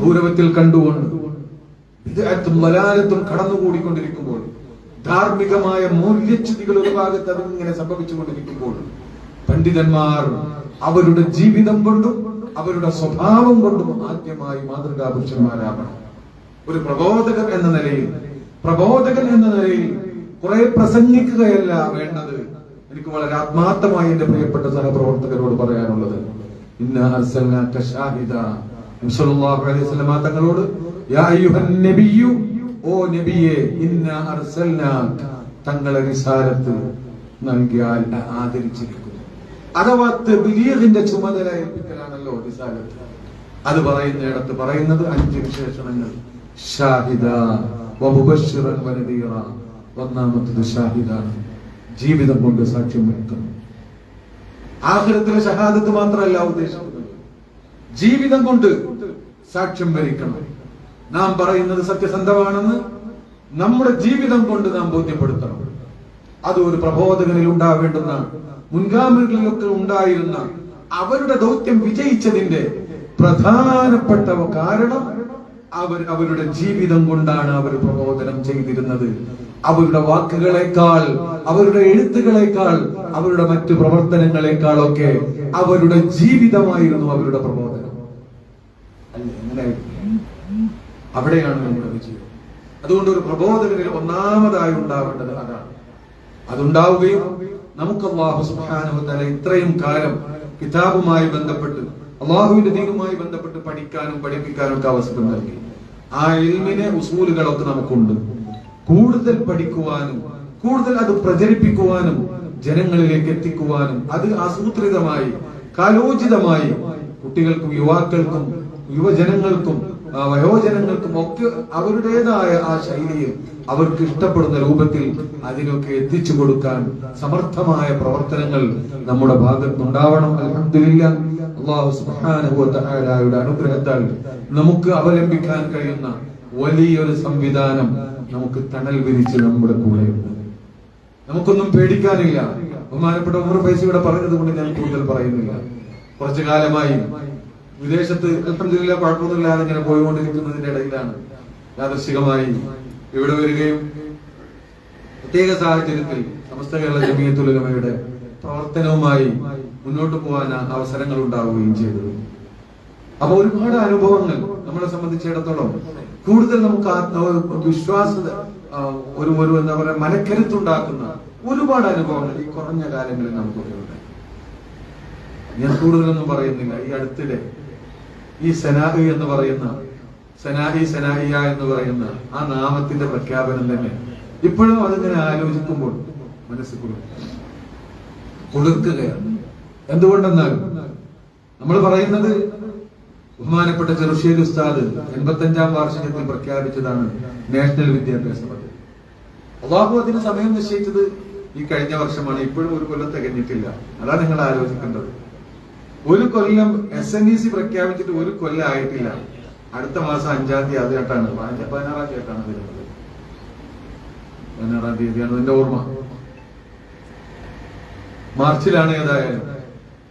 ഗൗരവത്തിൽ കണ്ടുകൊണ്ട് വിദഗ്ധത്തും കടന്നു കടന്നുകൂടിക്കൊണ്ടിരിക്കുമ്പോൾ ധാർമ്മികമായ മൂല്യച്യുതികൾ ഒരു ഭാഗത്ത് അതിങ്ങനെ സംഭവിച്ചുകൊണ്ടിരിക്കുമ്പോൾ പണ്ഡിതന്മാർ അവരുടെ ജീവിതം കൊണ്ടും അവരുടെ സ്വഭാവം കൊണ്ടും ആദ്യമായി മാതൃകാ പുരുഷന്മാരാകണം ഒരു പ്രബോധകൻ എന്ന നിലയിൽ പ്രബോധകൻ എന്ന നിലയിൽ കുറെ പ്രസംഗിക്കുകയല്ല വേണ്ടത്. എനിക്ക് വളരെ ആത്മാർത്ഥമായി എന്റെ പ്രിയപ്പെട്ട സഹപ്രവർത്തകരോട് പറയാനുള്ളത്. ഇന്ന അർസൽനാക ഷാഹിദ നബി സല്ലല്ലാഹു അലൈഹി വസല്ലമ തങ്ങളോട് യാ അയ്യുഹൻ ഓ നബിയെ ഇന്ന അർസൽനാക തങ്ങളെ റിസാലത്ത് നൽകിയാൽ ആദരിച്ചിരിക്കുന്നു. അഥവാ തെബിലീഗിന്റെ ചുമതല ഏൽപ്പിക്കലാണല്ലോ റിസാലത്ത്. അത് പറയുന്നിടത്ത് പറയുന്നത് അഞ്ച് വിശേഷണങ്ങൾ. ഷാഹിദ വമുബശ്ശിറൻ വനദീറ ഒന്നാമത്തത് ഷാഹിദാണ്. ജീവിതം കൊണ്ട് സാക്ഷ്യം വഹിക്കുന്നു. ആഹ്ലത്തിലെ ഷഹാദത്ത് മാത്രമല്ല ഉദ്ദേശിക്കുന്നത്. ജീവിതം കൊണ്ട് സാക്ഷ്യം വരിക്കണം നാം പറയുന്നത് സത്യസന്ധമാണെന്ന് നമ്മുടെ ജീവിതം കൊണ്ട് നാം ബോധ്യപ്പെടുത്തണം. അത് ഒരു പ്രബോധകനിൽ ഉണ്ടാവേണ്ടുന്ന മുൻഗാമികളിലൊക്കെ ഉണ്ടായിരുന്ന അവരുടെ ദൗത്യം വിജയിച്ചതിന്റെ പ്രധാനപ്പെട്ട കാരണം അവർ അവരുടെ ജീവിതം കൊണ്ടാണ് അവർ പ്രബോധനം ചെയ്തിരുന്നത്. അവരുടെ വാക്കുകളെക്കാൾ അവരുടെ എഴുത്തുകളെക്കാൾ അവരുടെ മറ്റു പ്രവർത്തനങ്ങളെക്കാളൊക്കെ അവരുടെ ജീവിതമായിരുന്നു അവരുടെ പ്രബോധനം. അല്ലേ അവിടെയാണ് നമ്മുടെ വിജയം. അതുകൊണ്ട് ഒരു പ്രബോധകരിൽ ഒന്നാമതായി ഉണ്ടാവേണ്ടത് അതാണ്. അതുണ്ടാവുകയും നമുക്ക് അള്ളാഹു സുബ്ഹാനഹു തആല ഇത്രയും കാലം കിതാബുമായി ബന്ധപ്പെട്ട് അള്ളാഹുവിന്റെ ദീനുമായി ബന്ധപ്പെട്ട് പഠിക്കാനും പഠിപ്പിക്കാനും ഒക്കെ അവസരം നൽകി. ആ ഇൽമിനെ ഉസൂലുകളൊക്കെ നമുക്കുണ്ട്. കൂടുതൽ പഠിക്കുവാനും കൂടുതൽ അത് പ്രചരിപ്പിക്കുവാനും ജനങ്ങളിലേക്ക് എത്തിക്കുവാനും അത് ആസൂത്രിതമായി കാലോചിതമായി കുട്ടികൾക്കും യുവാക്കൾക്കും യുവജനങ്ങൾക്കും വയോജനങ്ങൾക്കും ഒക്കെ അവരുടേതായ ആ ശൈലിയിൽ അവർക്ക് ഇഷ്ടപ്പെടുന്ന രൂപത്തിൽ അതിനൊക്കെ എത്തിച്ചു കൊടുക്കാൻ സമർത്ഥമായ പ്രവർത്തനങ്ങൾ നമ്മുടെ ഭാഗത്തുണ്ടാവണം അലഹമില്ല അള്ളാഹു തആലയുടെ അനുഗ്രഹത്താൽ നമുക്ക് അവലംബിക്കാൻ കഴിയുന്ന വലിയൊരു സംവിധാനം നമുക്ക് തണൽ വിരിച്ച് നമ്മുടെ കൂടെയുണ്ട് നമുക്കൊന്നും പേടിക്കാനില്ല. ബഹുമാനപ്പെട്ട ഉമർ ഫൈസിയുടെ പറഞ്ഞത് കൊണ്ട് ഞാൻ കൂടുതൽ പറയുന്നില്ല. കുറച്ചു കാലമായി വിദേശത്ത് അൽഹംദുലില്ലാ കുഴപ്പമൊന്നുമില്ലാതെ ഇങ്ങനെ പോയിക്കൊണ്ടിരിക്കുന്നതിന്റെ ഇടയിലാണ്. യാദൃശികമായി ഇവിടെ വരികയും പ്രത്യേക സാഹചര്യത്തിൽ സമസ്ത കേരള ജമീയത്തുലമയുടെ പ്രവർത്തനവുമായി മുന്നോട്ട് പോകാൻ അവസരങ്ങൾ ഉണ്ടാവുകയും ചെയ്തത് അപ്പൊ ഒരുപാട് അനുഭവങ്ങൾ നമ്മളെ സംബന്ധിച്ചിടത്തോളം കൂടുതൽ നമുക്ക് ആത്മ വിശ്വാസത ഒരു ഒരു എന്താ പറയാ മനക്കരുത്തുണ്ടാക്കുന്ന ഒരുപാട് അനുഭവങ്ങൾ ഈ കുറഞ്ഞ കാലങ്ങളിൽ നമുക്കൊക്കെ ഉണ്ട്. ഞാൻ കൂടുതലൊന്നും പറയുന്നില്ല. ഈ അടുത്തിടെ ഈ സനാഹി എന്ന് പറയുന്ന സനാഹി സനാഹിയ എന്ന് പറയുന്ന ആ നാമത്തിന്റെ പ്രഖ്യാപനം തന്നെ ഇപ്പോഴും അതിങ്ങനെ ആലോചിക്കുമ്പോൾ മനസ്സിൽ കുളിർ- കുളിർക്കുകയാണ്. എന്തുകൊണ്ടെന്നാൽ നമ്മൾ പറയുന്നത് ബഹുമാനപ്പെട്ട ചെറുശ്ശേരി ഉസ്താദ് എൺപത്തഞ്ചാം വാർഷികത്തിൽ പ്രഖ്യാപിച്ചതാണ് നാഷണൽ വിദ്യാഭ്യാസ പദ്ധതി. അള്ളാഹു അതിന് സമയം നിശ്ചയിച്ചത് ഈ കഴിഞ്ഞ വർഷമാണ്. ഇപ്പോഴും ഒരു കൊല്ലം തികഞ്ഞിട്ടില്ല. അതാണ് നിങ്ങൾ ആലോചിക്കേണ്ടത്. ഒരു കൊല്ലം എസ് എൻ ഇ സി പ്രഖ്യാപിച്ചിട്ട് ഒരു കൊല്ലം ആയിട്ടില്ല. അടുത്ത മാസം അഞ്ചാം തീയതി അതിനായിട്ടാണ് പതിന- പതിനാറാം തീയതിയായിട്ടാണ് വരുന്നത്. പതിനാറാം തീയതിയാണ് എന്റെ ഓർമ്മ. മാർച്ചിലാണ് ഏതായാലും.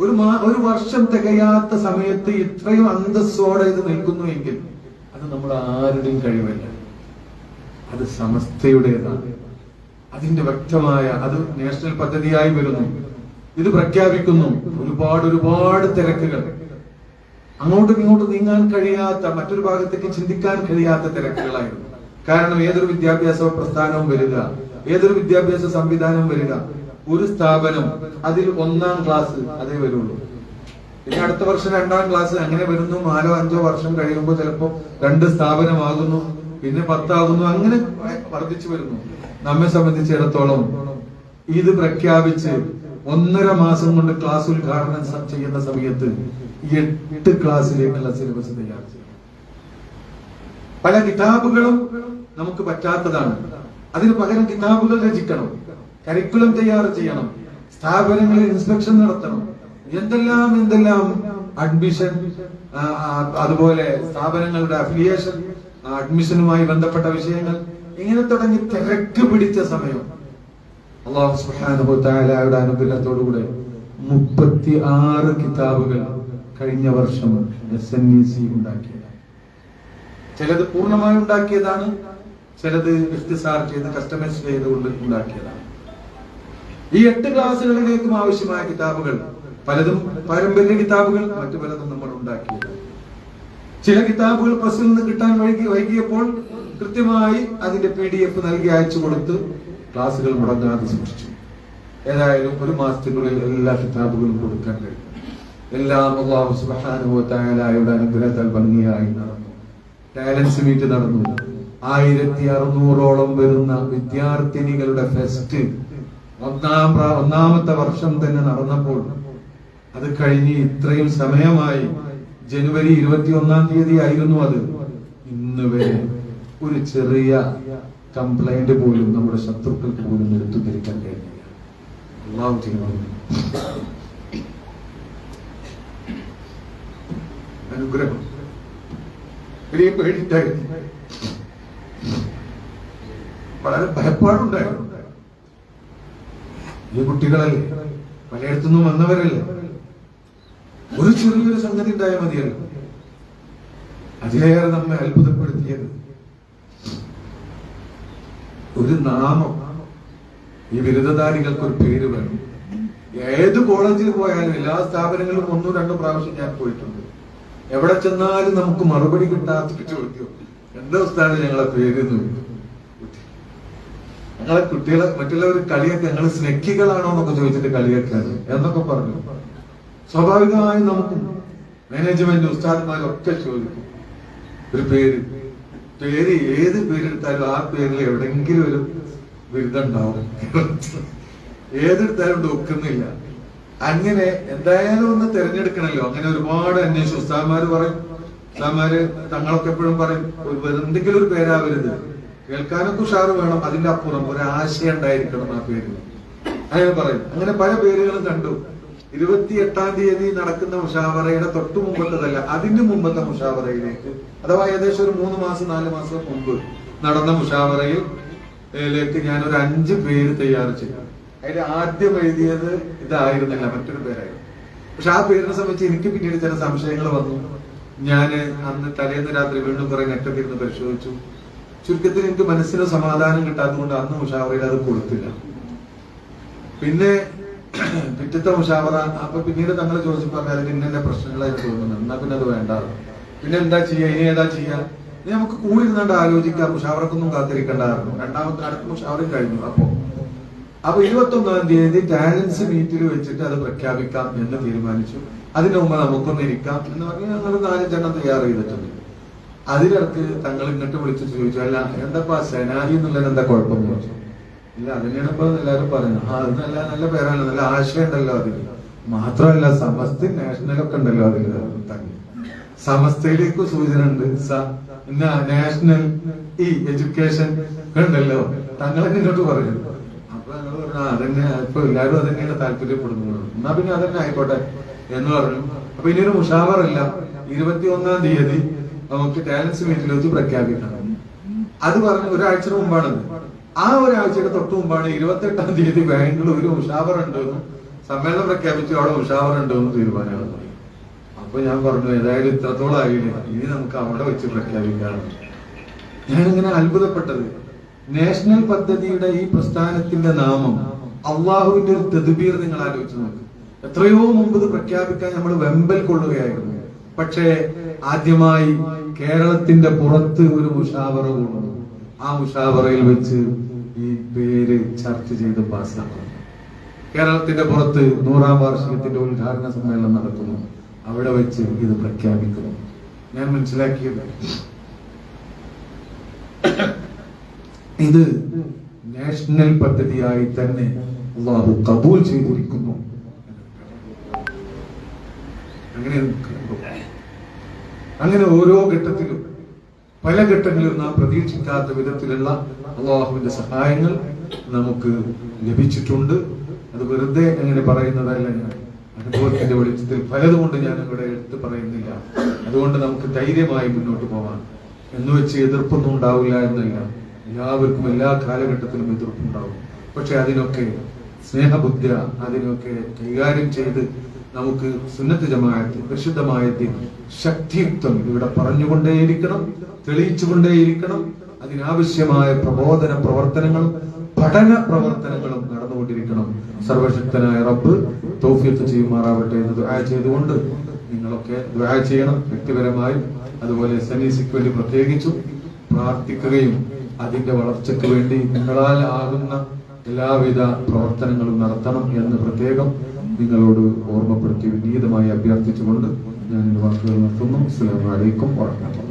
ഒരു ഒരു വർഷം തികയാത്ത സമയത്ത് ഇത്രയും അന്തസ്സോടെ ഇത് നിൽക്കുന്നു എങ്കിൽ അത് നമ്മൾ ആരുടെയും കഴിവല്ല. അത് സമസ്തയുടേതാണ്. അതിന്റെ വ്യക്തമായ അത് നാഷണൽ പദ്ധതിയായി വരുന്നു. ഇത് പ്രഖ്യാപിക്കുന്നു. ഒരുപാട് ഒരുപാട് തിരക്കുകൾ. അങ്ങോട്ടും ഇങ്ങോട്ടും നീങ്ങാൻ കഴിയാത്ത മറ്റൊരു ഭാഗത്തേക്ക് ചിന്തിക്കാൻ കഴിയാത്ത തിരക്കുകളായിരുന്നു. കാരണം ഏതൊരു വിദ്യാഭ്യാസ പ്രസ്ഥാനവും വരിക ഏതൊരു വിദ്യാഭ്യാസ സംവിധാനവും വരിക ഒരു സ്ഥാപനം അതിൽ ഒന്നാം ക്ലാസ് അതേ വരുള്ളൂ. പിന്നെ അടുത്ത വർഷം രണ്ടാം ക്ലാസ് അങ്ങനെ വരുന്നു നാലോ അഞ്ചോ വർഷം കഴിയുമ്പോൾ ചിലപ്പോൾ രണ്ട് സ്ഥാപനമാകുന്നു പിന്നെ പത്താകുന്നു അങ്ങനെ വർദ്ധിച്ചു വരുന്നു. നമ്മെ സംബന്ധിച്ചിടത്തോളം ഇത് പ്രഖ്യാപിച്ച് ഒന്നര മാസം കൊണ്ട് ക്ലാസ് ഉദ്ഘാടനം ചെയ്യുന്ന സമയത്ത് എട്ട് ക്ലാസ്സിലേക്കുള്ള സിലബസ് തയ്യാർ പല കിതാബുകളും നമുക്ക് പറ്റാത്തതാണ്. അതിന് പകരം കിതാബുകൾ രചിക്കണം കരിക്കുലം തയ്യാർ ചെയ്യണം സ്ഥാപനങ്ങളിൽ ഇൻസ്പെക്ഷൻ നടത്തണം എന്തെല്ലാം എന്തെല്ലാം അഡ്മിഷൻ അതുപോലെ സ്ഥാപനങ്ങളുടെ അഫിലിയേഷൻ അഡ്മിഷനുമായി ബന്ധപ്പെട്ട വിഷയങ്ങൾ ഇങ്ങനെ തുടങ്ങി തിരക്ക് പിടിച്ച സമയം. അള്ളാഹു സുബ്ഹാനഹു തആലയുടെ അനുഗ്രഹത്തോടുകൂടെ മുപ്പത്തി ആറ് കിതാബുകൾ കഴിഞ്ഞ വർഷം എസ് എൻ ഇ സി ഉണ്ടാക്കിയത് ചിലത് പൂർണമായി ഉണ്ടാക്കിയതാണ് ചിലത് ഇഫ്തിസാർ ചെയ്ത് കസ്റ്റമൈസ് ചെയ്തുകൊണ്ട് ഉണ്ടാക്കിയതാണ്. ഈ എട്ട് ക്ലാസ്സുകളിലേക്കും ആവശ്യമായ കിതാബുകൾ പലതും പാരമ്പര്യ കിതാബുകൾ മറ്റു പലതും നമ്മൾ ഉണ്ടാക്കിയത് ചില കിതാബുകൾ പ്രസിൽ നിന്ന് കിട്ടാൻ വൈകി വൈകിയപ്പോൾ കൃത്യമായി അതിന്റെ പി ഡി എഫ് നൽകി അയച്ചു കൊടുത്ത് ക്ലാസ്സുകൾ മുടങ്ങാതെ സൂക്ഷിച്ചു. ഏതായാലും ഒരു മാസത്തിനുള്ളിൽ എല്ലാ കിതാബുകളും കൊടുക്കാൻ കഴിയും. എല്ലാം അള്ളാഹു തആലയുടെ അനുഗ്രഹത്താൽ ഭംഗിയായി നടന്നു. ടാലൻസ് മീറ്റ് നടന്നു. ആയിരത്തി അറുന്നൂറോളം വരുന്ന വിദ്യാർത്ഥിനികളുടെ ഫെസ്റ്റ് ഒന്നാം ഒന്നാമത്തെ വർഷം തന്നെ നടന്നപ്പോൾ അത് കഴിഞ്ഞ് ഇത്രയും സമയമായി ജനുവരി ഇരുപത്തി ഒന്നാം തീയതി ആയിരുന്നു അത്. ഇന്ന് വരെ ഒരു ചെറിയ കംപ്ലൈന്റ് പോലും നമ്മുടെ ശത്രുക്കൾക്ക് പോലും എടുത്തു ധരിക്കാൻ കഴിഞ്ഞില്ല അനുഗ്രഹം. വളരെ ഭയപ്പാടുണ്ടായിരുന്നു. ഈ കുട്ടികളല്ലേ? പലയിടത്തുനിന്നും വന്നവരല്ലേ? ഒരു ചെറിയൊരു സംഗതി ഉണ്ടായാൽ മതിയല്ലോ അതിലേറെ നമ്മെ അത്ഭുതപ്പെടുത്തിയത് ഒരു നാമം. ഈ ബിരുദധാരികൾക്ക് ഒരു പേര് വേണം. ഏത് കോളേജിൽ പോയാലും എല്ലാ സ്ഥാപനങ്ങളിലും ഒന്നും രണ്ടും പ്രാവശ്യം ഞാൻ പോയിട്ടുണ്ട്. എവിടെ ചെന്നാലും നമുക്ക് മറുപടി കിട്ടാത്ത ചോദ്യം എന്താ ഉസ്താദ് ഞങ്ങളെ പേര്. ഞങ്ങളെ കുട്ടികളെ മറ്റുള്ളവർ കളിയൊക്കെ ഞങ്ങൾ സ്നെക്കികളാണോ എന്നൊക്കെ ചോദിച്ചിട്ട് കളിയൊക്കെയാണ് എന്നൊക്കെ പറഞ്ഞു. സ്വാഭാവികമായും നമുക്ക് മാനേജ്മെന്റ് ഉസ്താദ്മാരൊക്കെ ചോദിക്കും. ഒരു പേര്. പേര് ഏത് പേരെടുത്താലും ആ പേരിൽ എവിടെങ്കിലും ഒരു ബിരുദുണ്ടാവും ഏതെടുത്താലും ഒക്കുന്നില്ല അങ്ങനെ എന്തായാലും ഒന്ന് തിരഞ്ഞെടുക്കണല്ലോ. അങ്ങനെ ഒരുപാട് അന്വേഷിച്ചു. ഉസ്താദ്മാര് പറയും. ഉസ്താദ്മാര് തങ്ങളൊക്കെ എപ്പോഴും പറയും ഒരു എന്തെങ്കിലും ഒരു പേരാവരുത്. കേൾക്കാനൊക്കെ ഉഷാറ് വേണം. അതിന്റെ അപ്പുറം ഒരു ആശയം ഉണ്ടായിരിക്കണം ആ പേരിന് അങ്ങനെ പറയും. അങ്ങനെ പല പേരുകളും കണ്ടു. ഇരുപത്തി എട്ടാം തീയതി നടക്കുന്ന മുഷാവറയുടെ തൊട്ടു മുമ്പത്തതല്ല അതിന്റെ മുമ്പത്തെ മുഷാവറയിലേക്ക്. അഥവാ ഏകദേശം ഒരു മൂന്ന് മാസം നാല് മാസം മുമ്പ് നടന്ന മുഷാവറയിൽ ലേക്ക് ഞാൻ ഒരു അഞ്ച് പേര് തയ്യാർ ചെയ്തു. അതിൽ ആദ്യം എഴുതിയത് ഇതായിരുന്നില്ല മറ്റൊരു പേരായിരുന്നു. പക്ഷെ ആ പേരിനെ സംബന്ധിച്ച് എനിക്ക് പിന്നീട് ചില സംശയങ്ങൾ വന്നു. ഞാൻ അന്ന് തലേന്ന് രാത്രി വീണ്ടും കുറെ നെറ്റൊക്കെ ഇരുന്ന് പരിശോധിച്ചു. ചുരുക്കത്തിൽ എനിക്ക് മനസ്സിന് സമാധാനം കിട്ടാത്തതുകൊണ്ട് അന്ന് മുഷാവറയിൽ അത് കൊടുത്തില്ല. പിന്നെ പിറ്റത്തെ മുഷാവറ. അപ്പൊ പിന്നീട് തങ്ങൾ ചോദിച്ചപ്പോ പറഞ്ഞു ഇന്ന പ്രശ്നങ്ങളായിട്ട് തോന്നുന്നു എന്നാ പിന്നെ അത് വേണ്ട. പിന്നെ എന്താ ചെയ്യാ? ഇനി ഏതാ ചെയ്യാ? ഇനി നമുക്ക് കൂടി ഇരുന്നാണ്ട് ആലോചിക്കാം. മുഷാവറക്കൊന്നും കാത്തിരിക്കണ്ടായിരുന്നു. രണ്ടാമത്തെ അടുത്ത മുഷാവറയും കഴിഞ്ഞു. അപ്പോ അപ്പൊ ഇരുപത്തി ഒന്നാം തീയതി ടാലൻസ് മീറ്റിൽ വെച്ചിട്ട് അത് പ്രഖ്യാപിക്കാം എന്ന് തീരുമാനിച്ചു. അതിനു മുമ്പ് നമുക്കൊന്ന് ഇരിക്കാം എന്ന് പറഞ്ഞ് ഞങ്ങൾ നാലഞ്ചെണ്ണം തയ്യാർ ചെയ്തിട്ടുണ്ട് അതിലിടക്ക് തങ്ങൾ ഇങ്ങോട്ട് വിളിച്ചു ചോദിച്ചു അല്ല എന്താ സെനാരി എന്നുള്ളത് എന്താ കുഴപ്പം ചോദിച്ചു. ഇല്ല അതിനാണ് ഇപ്പൊ എല്ലാവരും പറയുന്നത്. ആ നല്ല പേരാണ്. നല്ല ആശയം ഉണ്ടല്ലോ അതിൽ. മാത്രമല്ല സമസ്ത നാഷണലൊക്കെ ഉണ്ടല്ലോ അതിൽ. തന്നെ സമസ്തയിലേക്ക് സൂചന ഉണ്ട് സ നാഷണൽ ഈ എഡ്യൂക്കേഷൻ ഉണ്ടല്ലോ. തങ്ങളെ ഇങ്ങോട്ട് പറഞ്ഞു അപ്പൊ ഞങ്ങൾ പറഞ്ഞു അതന്നെ ഇപ്പൊ എല്ലാവരും അതന്നെയാണ് താല്പര്യപ്പെടുന്നത്. എന്നാ പിന്നെ അതന്നെ ആയിക്കോട്ടെ എന്ന് പറഞ്ഞു. അപ്പൊ ഇനി ഒരു മുഷാവറില്ല ഇരുപത്തി ഒന്നാം തീയതി നമുക്ക് ടാലൻസ് മീറ്റിൽ വെച്ച് പ്രഖ്യാപിക്കണം. അത് പറഞ്ഞു ഒരാഴ്ച മുമ്പാണത്. ആ ഒരാഴ്ചയുടെ തൊട്ട് മുമ്പാണ് ഇരുപത്തെട്ടാം തീയതി ബാംഗ്ലൂർ ഉഷാവർ ഉണ്ടെന്നും സമ്മേളനം പ്രഖ്യാപിച്ചു അവിടെ ഉഷാവർ ഉണ്ടെന്നും തീരുമാനമാണ് അപ്പൊ ഞാൻ പറഞ്ഞു ഏതായാലും ഇത്രത്തോളം ആയില്ല ഇനി നമുക്ക് അവിടെ വെച്ച് പ്രഖ്യാപിക്കാം ഞാനിങ്ങനെ അത്ഭുതപ്പെട്ടത്. നാഷണൽ പദ്ധതിയുടെ ഈ പ്രസ്ഥാനത്തിന്റെ നാമം അള്ളാഹുവിന്റെ ഒരു തെതുബീർ നിങ്ങൾ ആലോചിച്ച് നോക്കും. എത്രയോ മുമ്പ് ഇത് പ്രഖ്യാപിക്കാൻ നമ്മൾ വെമ്പൽ കൊള്ളുകയായിരുന്നു. പക്ഷേ ആദ്യമായി കേരളത്തിന്റെ പുറത്ത് ഒരു മുഷാവറ കൊണ്ടു ആ മുഷാവറയിൽ വെച്ച് ഈ പേര് ചർച്ച ചെയ്ത് പാസ്സാക്കും കേരളത്തിന്റെ പുറത്ത് നൂറാം വാർഷികത്തിന്റെ ഉദ്ഘാടന സമ്മേളനം നടക്കുന്നു. അവിടെ വെച്ച് ഇത് പ്രഖ്യാപിക്കുന്നു. ഞാൻ മനസ്സിലാക്കിയത്. ഇത് നാഷണൽ പദ്ധതിയായി തന്നെ അള്ളാഹു കബൂൽ ചെയ്തിരിക്കുന്നു. അങ്ങനെ അങ്ങനെ ഓരോ ഘട്ടത്തിലും പല ഘട്ടങ്ങളിൽ നാം പ്രതീക്ഷിക്കാത്ത വിധത്തിലുള്ള അള്ളാഹുവിന്റെ സഹായങ്ങൾ നമുക്ക് ലഭിച്ചിട്ടുണ്ട്. അത് വെറുതെ അങ്ങനെ പറയുന്നതല്ല ഞാൻ. അനുഭവത്തിന്റെ വെളിച്ചത്തിൽ പലതുകൊണ്ട് ഞാൻ ഇവിടെ എടുത്തു പറയുന്നില്ല. അതുകൊണ്ട് നമുക്ക് ധൈര്യമായി മുന്നോട്ട് പോവാം. എന്ന് വെച്ച് എതിർപ്പൊന്നും ഉണ്ടാവില്ല എന്നല്ല. എല്ലാവർക്കും എല്ലാ കാലഘട്ടത്തിലും എതിർപ്പുണ്ടാവും. പക്ഷെ അതിനൊക്കെ സ്നേഹബുദ്ധ അതിനൊക്കെ കൈകാര്യം ചെയ്ത് നമുക്ക് സുന്നത്ത് ജമാഅത്ത് പരിശുദ്ധമായ ശക്തിയുക്തം ഇവിടെ പറഞ്ഞുകൊണ്ടേയിരിക്കണം തെളിയിച്ചുകൊണ്ടേയിരിക്കണം. അതിനാവശ്യമായ പ്രബോധന പ്രവർത്തനങ്ങളും പഠന പ്രവർത്തനങ്ങളും നടന്നുകൊണ്ടിരിക്കണം. സർവശക്തനായ റബ്ബ് തൗഫീഖ് ചെയ്യുമാറാവട്ടെ എന്ന് ദുആ ചെയ്തുകൊണ്ട് നിങ്ങളൊക്കെ ദുആ ചെയ്യണം. വ്യക്തിപരമായും അതുപോലെ സനീസിക്ക് വേണ്ടി പ്രത്യേകിച്ചും പ്രാർത്ഥിക്കുകയും അതിന്റെ വളർച്ചയ്ക്ക് വേണ്ടി നിങ്ങളാൽ ആകുന്ന എല്ലാവിധ പ്രവർത്തനങ്ങളും നടത്തണം എന്ന് പ്രത്യേകം നിങ്ങളോട് ഓർമ്മപ്പെടുത്തി വിനീതമായി അഭ്യർത്ഥിച്ചുകൊണ്ട് ഞാൻ വാക്കുകൾ നിർത്തുന്നു. അസ്സാം വലൈക്കും വറഹ്മത്തുള്ളാഹി